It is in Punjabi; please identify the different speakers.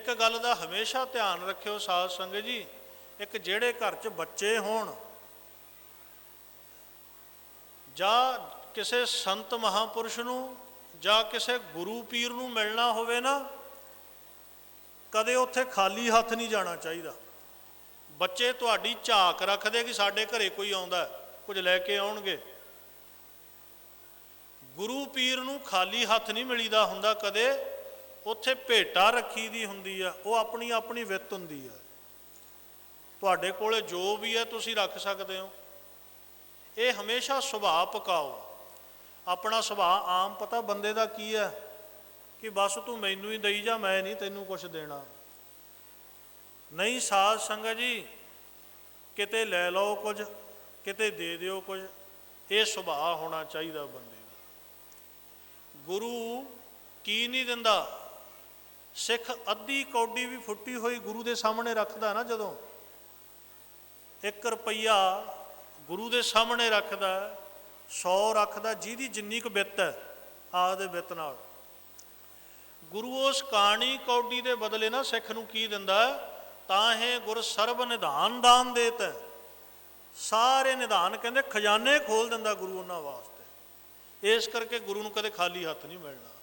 Speaker 1: ਇੱਕ ਗੱਲ ਦਾ ਹਮੇਸ਼ਾ ਧਿਆਨ ਰੱਖਿਓ ਸਾਧ ਸੰਗਤ ਜੀ ਇੱਕ ਜਿਹੜੇ ਘਰ 'ਚ ਬੱਚੇ ਹੋਣ ਜਾਂ ਕਿਸੇ ਸੰਤ ਮਹਾਪੁਰਸ਼ ਨੂੰ ਜਾਂ ਕਿਸੇ ਗੁਰੂ ਪੀਰ ਨੂੰ ਮਿਲਣਾ ਹੋਵੇ ਨਾ ਕਦੇ ਉੱਥੇ ਖਾਲੀ ਹੱਥ ਨਹੀਂ ਜਾਣਾ ਚਾਹੀਦਾ। ਬੱਚੇ ਤੁਹਾਡੀ ਝਾਕ ਰੱਖਦੇ ਕਿ ਸਾਡੇ ਘਰੇ ਕੋਈ ਆਉਂਦਾ ਹੈ, ਕੁਝ ਲੈ ਕੇ ਆਉਣਗੇ। ਗੁਰੂ ਪੀਰ ਨੂੰ ਖਾਲੀ ਹੱਥ ਨਹੀਂ ਮਿਲੀਦਾ ਹੁੰਦਾ ਕਦੇ ਉੱਥੇ ਭੇਟਾ ਰੱਖੀ ਦੀ ਹੁੰਦੀ ਆ, ਉਹ ਆਪਣੀ ਆਪਣੀ ਵਿੱਤ ਹੁੰਦੀ ਆ। ਤੁਹਾਡੇ ਕੋਲੇ ਜੋ ਵੀ ਹੈ ਤੁਸੀਂ ਰੱਖ ਸਕਦੇ ਹੋ। ਇਹ ਹਮੇਸ਼ਾ ਸੁਭਾਅ ਪਕਾਓ। ਆਪਣਾ ਸੁਭਾਅ ਆਮ ਪਤਾ ਬੰਦੇ ਦਾ ਕੀ ਹੈ ਕਿ ਬਸ ਤੂੰ ਮੈਨੂੰ ਹੀ ਦੇਈ ਜਾ, ਮੈਂ ਨਹੀਂ ਤੈਨੂੰ ਕੁਝ ਦੇਣਾ। ਨਹੀਂ ਸਾਧ ਸੰਗਤ ਜੀ, ਕਿਤੇ ਲੈ ਲਓ ਕੁਝ, ਕਿਤੇ ਦੇ ਦਿਓ ਕੁਝ, ਇਹ ਸੁਭਾਅ ਹੋਣਾ ਚਾਹੀਦਾ ਬੰਦੇ ਦਾ। ਗੁਰੂ ਕੀ ਨਹੀਂ ਦਿੰਦਾ? ਸਿੱਖ ਅੱਧੀ ਕੌਡੀ ਵੀ ਫੁੱਟੀ ਹੋਈ ਗੁਰੂ ਦੇ ਸਾਹਮਣੇ ਰੱਖਦਾ ਨਾ ਜਦੋਂ 1 ਰੁਪਈਆ ਗੁਰੂ ਦੇ ਸਾਹਮਣੇ ਰੱਖਦਾ 100 ਰੱਖਦਾ, ਜਿਹਦੀ ਜਿੰਨੀ ਕੁ ਬਿੱਤ ਹੈ ਆਪਦੇ ਵਿੱਤ ਨਾਲ। ਗੁਰੂ ਉਸ ਕਾਣੀ ਕੌਡੀ ਦੇ ਬਦਲੇ ਨਾ ਸਿੱਖ ਨੂੰ ਕੀ ਦਿੰਦਾ, ਤਾਂ ਹੈ ਗੁਰ ਸਰਬ ਨਿਧਾਨ ਦਾਨ ਦੇਤ ਹੈ। ਸਾਰੇ ਨਿਧਾਨ ਕਹਿੰਦੇ ਖਜ਼ਾਨੇ ਖੋਲ ਦਿੰਦਾ ਗੁਰੂ ਉਹਨਾਂ ਵਾਸਤੇ। ਇਸ ਕਰਕੇ ਗੁਰੂ ਨੂੰ ਕਦੇ ਖਾਲੀ ਹੱਥ ਨਹੀਂ ਮਿਲਣਾ।